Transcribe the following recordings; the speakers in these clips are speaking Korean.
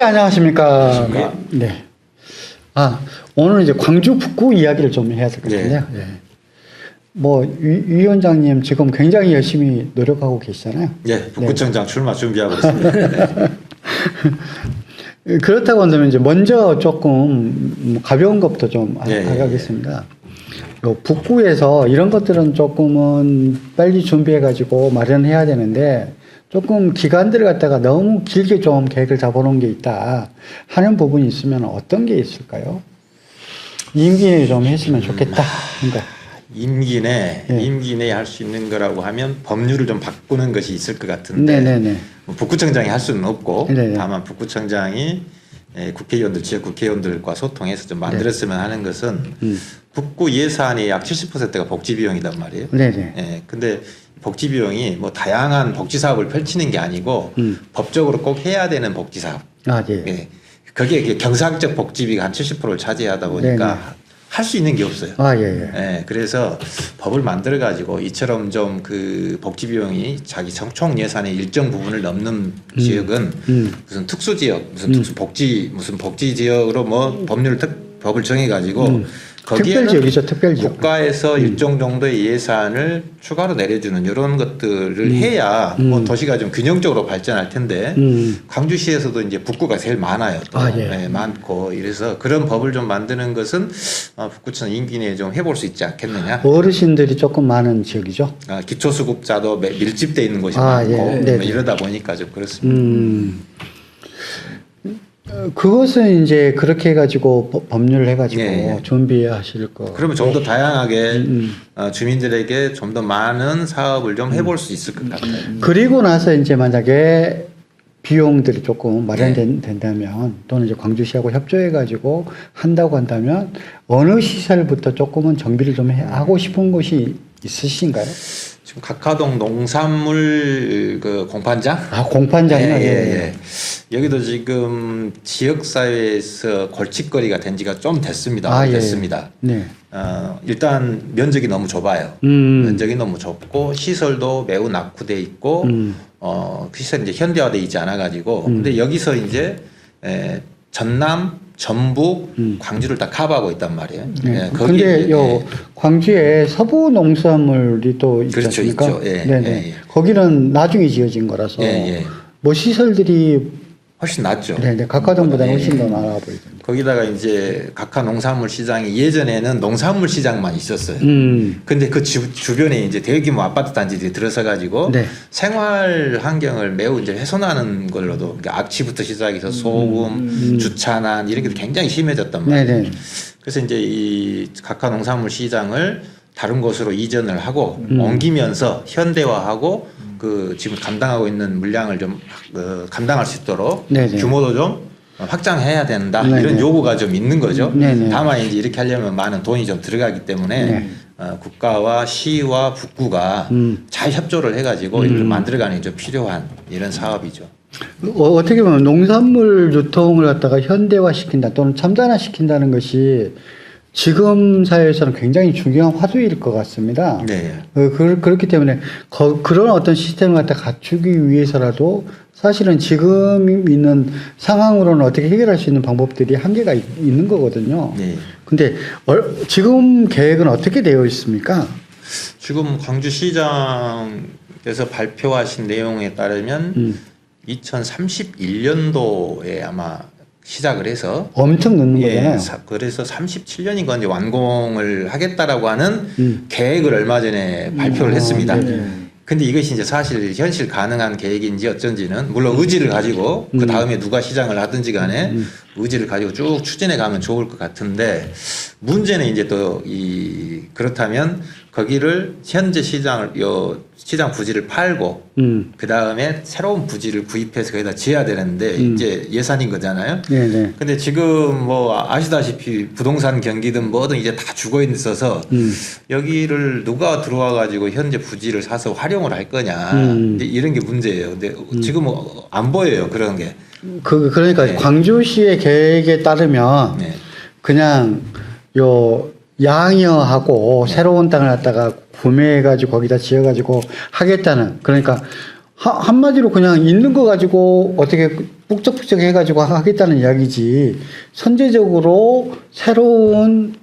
안녕하십니까. 네. 아, 오늘 이제 광주 북구 이야기를 좀 해야 될 것 같은데요. 예. 뭐, 위, 위원장님 지금 굉장히 열심히 노력하고 계시잖아요. 예, 북구청장 출마 준비하고 있습니다. 네. 그렇다고 한다면 이제 먼저 조금 가벼운 것부터 좀 하- 예, 예, 하겠습니다. 요 북구에서 이런 것들은 조금은 빨리 준비해가지고 마련해야 되는데 조금 기간들을 갖다가 너무 길게 좀 계획을 잡아놓은 게 있다 하는 부분이 있으면 어떤 게 있을까요? 임기 내에 좀 했으면 좋겠다. 그러니까 임기 내, 예. 임기 내에 할 수 있는 거라고 하면 법률을 좀 바꾸는 것이 있을 것 같은데 네네네. 뭐 북구청장이 할 수는 없고 네네. 다만 북구청장이 예, 국회의원들, 지역 국회의원들과 소통해서 좀 만들었으면 하는 것은 음. 북구 예산의 약 70%가 복지 비용이단 말이에요. 네네. 예, 근데 복지 비용이 뭐 다양한 복지 사업을 펼치는 게 아니고 음. 법적으로 꼭 해야 되는 복지 사업. 아, 예. 예. 그게 이게 경상적 복지비가 한 70%를 차지하다 보니까. 할 수 있는 게 없어요. 아, 예, 예. 예, 그래서 법을 만들어 가지고 이처럼 좀 그 복지 비용이 자기 정- 총 예산의 일정 부분을 넘는 지역은 음. 무슨 특수 지역, 무슨 특수 복지 무슨 복지 지역으로 뭐 법률 특 법을 정해 가지고 음. 특별지역이죠, 특별지역. 국가에서 일정 정도의 예산을 추가로 내려주는 이런 것들을 해야 뭐 도시가 좀 균형적으로 발전할 텐데 음. 광주시에서도 이제 북구가 제일 많아요. 또. 아, 예. 네, 많고 이래서 그런 법을 좀 만드는 것은 어, 북구청 임기 내에 좀 해볼 수 있지 않겠느냐. 어르신들이 조금 많은 지역이죠. 아, 기초수급자도 매- 밀집돼 있는 곳이 아, 많고 예. 뭐. 이러다 보니까 좀 그렇습니다. 음. 어, 그것은 이제 그렇게 해가지고 법- 법률을 해가지고 예, 예. 준비하실 거. 그러면 좀 더 다양하게 음. 어, 주민들에게 좀 더 많은 사업을 좀 해볼 수 있을 것 같아요. 그리고 나서 이제 만약에 비용들이 조금 마련된다면 또는 이제 광주시하고 협조해가지고 한다고 한다면 어느 시설부터 조금은 정비를 좀 해- 하고 싶은 곳이 있으신가요? 지금 각하동 농산물 그 공판장 아 공판장이요. 예, 예, 예. 여기도 지금 지역 사회에서 골칫거리가 된 지가 좀 됐습니다. 아, 예. 됐습니다. 네. 어, 일단 면적이 너무 좁아요. 음. 면적이 너무 좁고 시설도 매우 낙후돼 있고 음. 어, 그 시설이 이제 현대화돼 있지 않아 가지고 근데 여기서 이제 에, 전남, 전북, 광주를 다 커버하고 있단 말이에요. 음. 네. 예, 거기에 근데 이제, 요 예. 광주에 서부 농산물이 또 있지 그렇죠, 않습니까? 예, 네네. 예, 예. 거기는 나중에 지어진 거라서 예, 예. 뭐 시설들이 훨씬 낫죠. 네 네 각하동보다는 예, 훨씬 예. 더 나아 보이던데. 거기다가 이제 각하 농산물 시장이 예전에는 농산물 시장만 있었어요. 음. 근데 그 주, 주변에 이제 대규모 아파트 단지들이 들어서 가지고 네. 생활 환경을 매우 이제 훼손하는 걸로도 그러니까 악취부터 시작해서 소음, 주차난 이런 게 굉장히 심해졌단 말이에요. 음. 네네. 그래서 이제 이 각하 농산물 시장을 다른 곳으로 이전을 하고 음. 옮기면서 현대화하고 그 지금 감당하고 있는 물량을 좀 어, 감당할 수 있도록 네네. 규모도 좀 확장해야 된다 네네. 이런 요구가 좀 있는 거죠. 네네. 다만 이제 이렇게 하려면 많은 돈이 좀 들어가기 때문에 네. 어, 국가와 시와 북구가 음. 잘 협조를 해가지고 이를 만들어가는 게 좀 필요한 이런 사업이죠. 어, 어떻게 보면 농산물 유통을 갖다가 현대화 시킨다 또는 첨단화 시킨다는 것이 지금 사회에서는 굉장히 중요한 화두일 것 같습니다. 네. 어, 그, 그렇기 때문에 거- 그런 어떤 시스템을 갖다 갖추기 위해서라도 사실은 지금 있는 상황으로는 어떻게 해결할 수 있는 방법들이 한계가 있, 는 거거든요. 네. 근데 얼- 지금 계획은 어떻게 되어 있습니까? 지금 광주시장에서 발표하신 내용에 따르면 음. 2031년도에 아마 시작을 해서 엄청 늦는 거잖아요. 예, 사- 그래서 37년인가 이제 완공을 하겠다라고 하는 음. 계획을 얼마 전에 발표를 아, 했습니다. 네네. 근데 이것이 이제 사실 현실 가능한 계획인지 어쩐지는 물론 의지를 가지고 그 다음에 누가 시장을 하든지 간에 의지를 가지고 쭉 추진해 가면 좋을 것 같은데 문제는 이제 또 이 그렇다면 거기를 현재 시장을 요 시장 부지를 팔고 음. 그 다음에 새로운 부지를 구입해서 거기다 지어야 되는데 이제 예산인 거잖아요. 네네. 근데 지금 뭐 아시다시피 부동산 경기든 뭐든 이제 다 죽어 있어서 음. 여기를 누가 들어와 가지고 현재 부지를 사서 활용을 할 거냐 음. 이런 게 문제예요. 근데 지금 은안 보여요 그런 게. 그, 그러니까 네. 광주시의 계획에 따르면 네. 그냥 요 양여하고 새로운 땅을 갖다가 구매해가지고 거기다 지어가지고 하겠다는 그러니까 하- 한마디로 그냥 있는 거 가지고 어떻게 북적북적 해가지고 하겠다는 이야기지. 선제적으로 새로운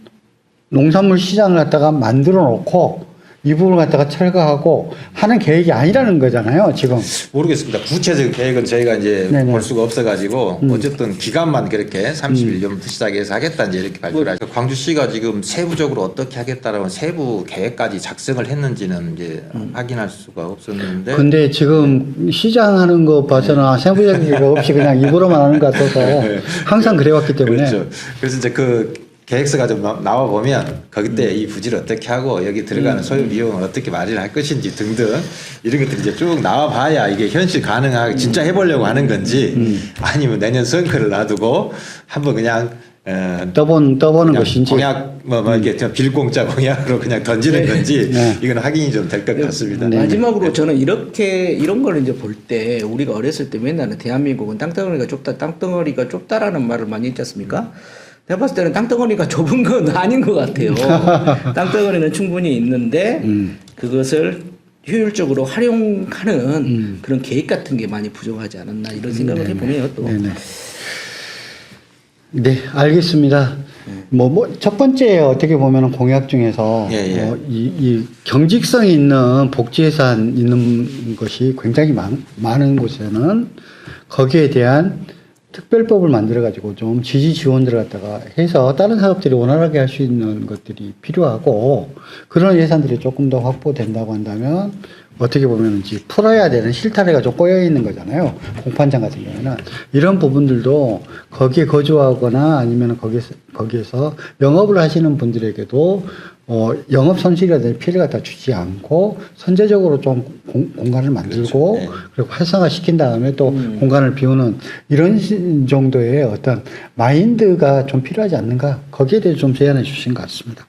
농산물 시장을 갖다가 만들어 놓고 이 부분을 갖다가 철거하고 하는 계획이 아니라는 거잖아요 지금 모르겠습니다. 구체적인 계획은 저희가 이제 네네. 음. 볼 수가 없어가지고 어쨌든 기간만 그렇게 31년부터 시작해서 하겠다 이제 이렇게 발표를 하죠. 광주시가 지금 세부적으로 어떻게 하겠다라는 세부 계획까지 작성을 했는지는 이제 음. 확인할 수가 없었는데 근데 지금 시장 하는 거 봐서는 세부적인 게 없이 그냥 입으로만 하는 것 같아서 항상 그래왔기 때문에 그렇죠. 그래서 이제 그 계획서가 좀 나- 나와 보면 거기 때이 부지를 어떻게 하고 여기 들어가는 소요 비용을 어떻게 마련할 것인지 등등 이런 것들이 이제 쭉 나와 봐야 이게 현실 가능하게 진짜 해보려고 하는 건지 아니면 내년 선거를 놔두고 한번 그냥 어, 떠본 떠보는 것인지 공약 뭐, 뭐 이렇게 그냥 빌공짜 공약으로 그냥 던지는 건지 네. 이건 확인이 좀 될 것 같습니다. 네. 마지막으로 저는 이렇게 이런 걸 이제 볼 때 우리가 어렸을 때 맨날 대한민국은 땅덩어리가 좁다, 땅덩어리가 좁다라는 말을 많이 했지 않습니까? 내가 봤을 때는 땅덩어리가 좁은 건 아닌 것 같아요. 땅덩어리는 충분히 있는데 음. 그것을 효율적으로 활용하는 그런 계획 같은 게 많이 부족하지 않았나 이런 생각을 해보네요. 또 네네. 네, 알겠습니다. 뭐, 뭐, 첫 번째 어떻게 보면 공약 중에서 예, 예. 어, 이, 이 경직성 있는 복지 예산 있는 것이 굉장히 많, 많은 곳에는 거기에 대한 특별법을 만들어 가지고 좀 지지 지원들을 갖다가 해서 다른 사업들이 원활하게 할 수 있는 것들이 필요하고 그런 예산들이 조금 더 확보된다고 한다면 어떻게 보면 이제 풀어야 되는 실타래가 좀 꼬여 있는 거잖아요. 공판장 같은 경우에는 이런 부분들도 거기에 거주하거나 아니면 거기서 거기에서 영업을 하시는 분들에게도 어, 영업 손실이라든지 피해를 갖다 주지 않고 선제적으로 좀 공, 공간을 만들고 그렇죠. 네. 그리고 활성화 시킨 다음에 또 공간을 비우는 이런 시- 정도의 어떤 마인드가 좀 필요하지 않는가 거기에 대해 좀 제안해 주신 것 같습니다.